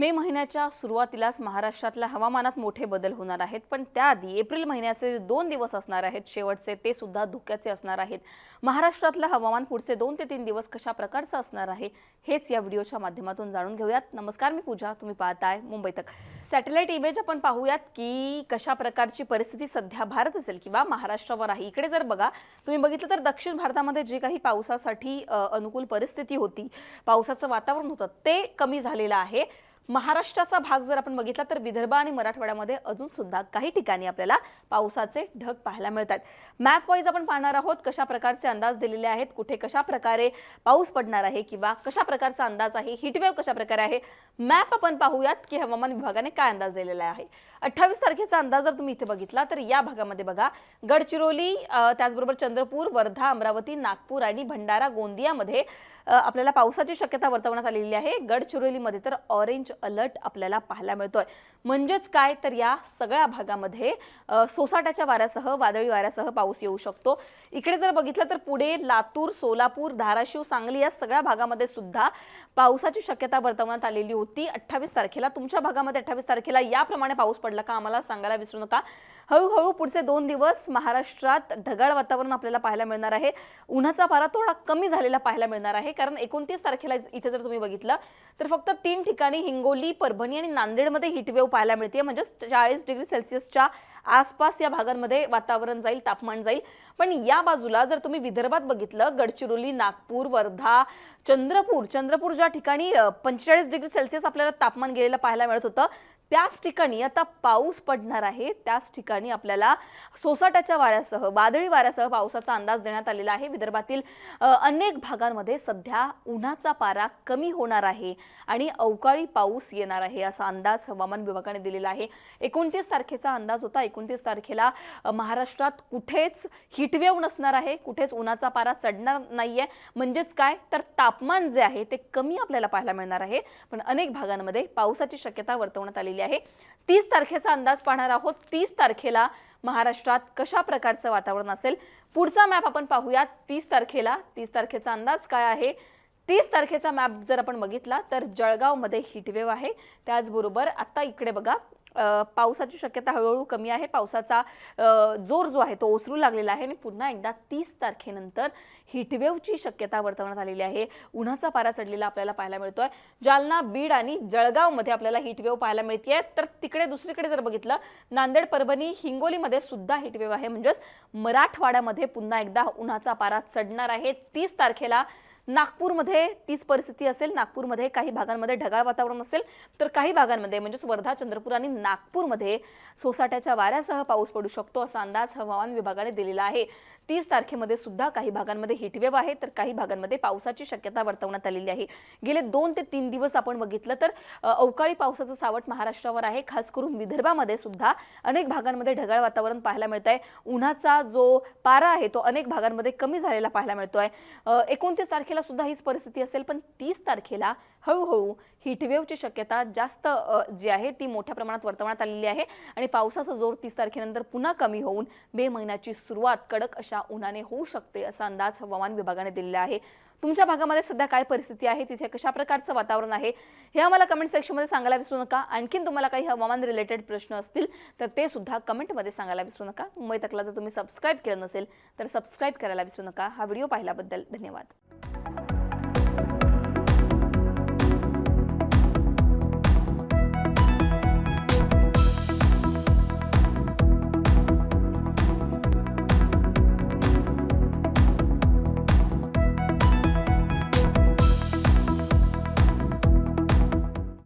मे महिन्याच्या सुरुवातीलाच महाराष्ट्रातल्या हवामानात मोठे बदल होणार आहेत पण त्याआधी एप्रिल महिन्याचे दोन दिवस असणार आहेत शेवटचे ते सुद्धा धोक्याचे असणार आहेत. महाराष्ट्रातलं हवामान पुढचे दोन ते तीन दिवस कशा प्रकारचं असणार आहे हेच या व्हिडिओच्या माध्यमातून जाणून घेऊयात. नमस्कार मी पूजा तुम्ही पाहताय मुंबई तक. सॅटेलाइट इमेज आपण पाहूयात की कशा प्रकारची परिस्थिती सध्या भारत असेल किंवा महाराष्ट्रावर आहे. इकडे जर बघा तुम्ही बघितलं तर दक्षिण भारतामध्ये जी काही पावसासाठी अनुकूल परिस्थिती होती पावसाचं वातावरण होतं ते कमी झालेलं आहे. महाराष्ट्राचा भाग जर आपण बघितला तर विदर्भ आणि मराठवाड्यामध्ये अजून सुद्धा काही ठिकाणी आपल्याला पावसाचे ढग पाहायला मिळतात. मॅप वाईज आपण पाहणार आहोत कशा प्रकारचे अंदाज दिलेले आहेत कुठे कशा प्रकारे पाऊस पडणार आहे किंवा कशा प्रकारचा अंदाज आहे हिटवेव कशा प्रकारे आहे मॅप आपण पाहूयात की हवामान विभागाने काय अंदाज दिलेला आहे. अठ्ठावीस तारखेचा अंदाज जर तुम्ही इथे बघितला तर या भागामध्ये बघा गडचिरोली त्याचबरोबर चंद्रपूर वर्धा अमरावती नागपूर आणि भंडारा गोंदियामध्ये आपल्याला पावसाची शक्यता वर्तवण्यात आलेली आहे. गडचिरोलीमध्ये तर ऑरेंज अलर्ट आपल्याला पाहायला मिळतोय. म्हणजेच काय? तर या सगळ्या भागामध्ये सोसाट्याच्या वाऱ्यासह वादळी वाऱ्यासह पाऊस येऊ शकतो. इकडे जर बघितलं तर पुढे लातूर सोलापूर धाराशिव सांगली या सगळ्या भागामध्ये सुद्धा पावसाची शक्यता वर्तवण्यात आलेली होती. अठ्ठावीस तारखेला तुमच्या भागामध्ये अठ्ठावीस तारखेला याप्रमाणे पाऊस पडला का? आम्हाला सांगायला विसरू नका. हळूहळू पुढचे दोन दिवस महाराष्ट्रात ढगाळ वातावरण आपल्याला पाहायला मिळणार आहे. उन्हाचा पारा थोडा कमी झालेला पाहायला मिळणार आहे कारण एकोणतीस तारखेला इथे जर तुम्ही बघितलं तर फक्त तीन ठिकाणी हिंगोली परभणी आणि नांदेडमध्ये हिटवेव पाहायला मिळते म्हणजे चाळीस डिग्री सेल्सिअसच्या आसपास या भागांमध्ये वातावरण जाईल तापमान जाईल. पण या बाजूला जर तुम्ही विदर्भात बघितलं गडचिरोली नागपूर वर्धा चंद्रपूर चंद्रपूर ज्या ठिकाणी पंचेचाळीस डिग्री सेल्सिअस आपल्याला तापमान गेलेलं पाहायला मिळत होतं त्याच ठिकाणी आता पाऊस पडणार आहे. त्याच ठिकाणी आपल्याला सोसाट्याच्या वाऱ्यासह वादळी वाऱ्यासह पावसाचा अंदाज देण्यात आलेला आहे. विदर्भातील अनेक भागांमध्ये सध्या उन्हाचा पारा कमी होणार आहे आणि अवकाळी पाऊस येणार आहे असा अंदाज हवामान विभागाने दिलेला आहे. एकोणतीस तारखेचा अंदाज होता. एकोणतीस तारखेला महाराष्ट्रात कुठेच हिटवेव नसणार आहे. कुठेच उन्हाचा पारा चढणार नाहीये. म्हणजेच काय? तर तापमान जे आहे ते कमी आपल्याला पाहायला मिळणार आहे. पण अनेक भागांमध्ये पावसाची शक्यता वर्तवण्यात आलेली आहे. तीस तारखेचा अंदाज पाहणार आहोत. तीस तारखेला महाराष्ट्रात कशा प्रकारचं वातावरण असेल? पुढचा मॅप आपण पाहूया तीस तारखेला तीस तारखेचा अंदाज काय आहे? तीस तारखेचा मॅप जर आपण बघितला तर जळगावमध्ये हिटवेव आहे. त्याचबरोबर आत्ता इकडे बघा पावसाची शक्यता हळूहळू कमी आहे. पावसाचा जोर जो आहे तो ओसरू लागलेला आहे आणि पुन्हा एकदा तीस तारखेनंतर हिटवेवची शक्यता वर्तवण्यात आलेली आहे. उन्हाचा पारा चढलेला आपल्याला पाहायला मिळतोय. जालना बीड आणि जळगावमध्ये आपल्याला हिटवेव पाहायला मिळते तर तिकडे दुसरीकडे जर बघितलं नांदेड परभणी हिंगोलीमध्ये सुद्धा हिटवेव आहे. म्हणजेच मराठवाड्यामध्ये पुन्हा एकदा उन्हाचा पारा चढणार आहे. तीस तारखेला नागपूरमध्ये तीच परिस्थिती असेल नागपूरमध्ये काही भागांमध्ये ढगाळ वातावरण असेल तर काही भागांमध्ये म्हणजेच वर्धा चंद्रपूर आणि नागपूरमध्ये सोसाट्याच्या वाऱ्यासह पाऊस पडू शकतो असा अंदाज हवामान विभागाने दिलेला आहे. तीस तारखेमध्ये सुद्धा काही भागांमध्ये हिटवेव आहे तर काही भागांमध्ये पावसाची शक्यता वर्तवण्यात आलेली आहे. गेले दोन ते तीन दिवस आपण बघितलं तर अवकाळी पावसाचं सावट महाराष्ट्रावर आहे. खास करून विदर्भामध्ये सुद्धा अनेक भागांमध्ये ढगाळ वातावरण पाहायला मिळत आहे उन्हाचा जो पारा आहे तो अनेक भागांमध्ये कमी झालेला पाहायला मिळतोय. आहे एकोणतीस तारखेला सुद्धा हीच परिस्थिती असेल पण तीस तारखेला हळूहळू हिटवेवची शक्यता जास्त जी आहे ती मोठ्या प्रमाणात वर्तवण्यात आलेली आहे. आणि पावसाचा जोर तीस तारखेनंतर पुन्हा कमी होऊन मे महिन्याची सुरुवात कडक अशा उन्हाने होऊ शकते असा अंदाज हवामान विभागाने दिलेला आहे. तुमच्या भागामध्ये सध्या काय परिस्थिती आहे? तिथे कशा प्रकारचं वातावरण आहे? हे आम्हाला कमेंट सेक्शनमध्ये सांगायला विसरू नका. आणखीन तुम्हाला काही हवामान रिलेटेड प्रश्न असतील तर ते सुद्धा कमेंटमध्ये सांगायला विसरू नका. मुंबई तकला जर तुम्ही सबस्क्राईब केलं नसेल तर सबस्क्राईब करायला विसरू नका. हा व्हिडिओ पाहिल्याबद्दल धन्यवाद.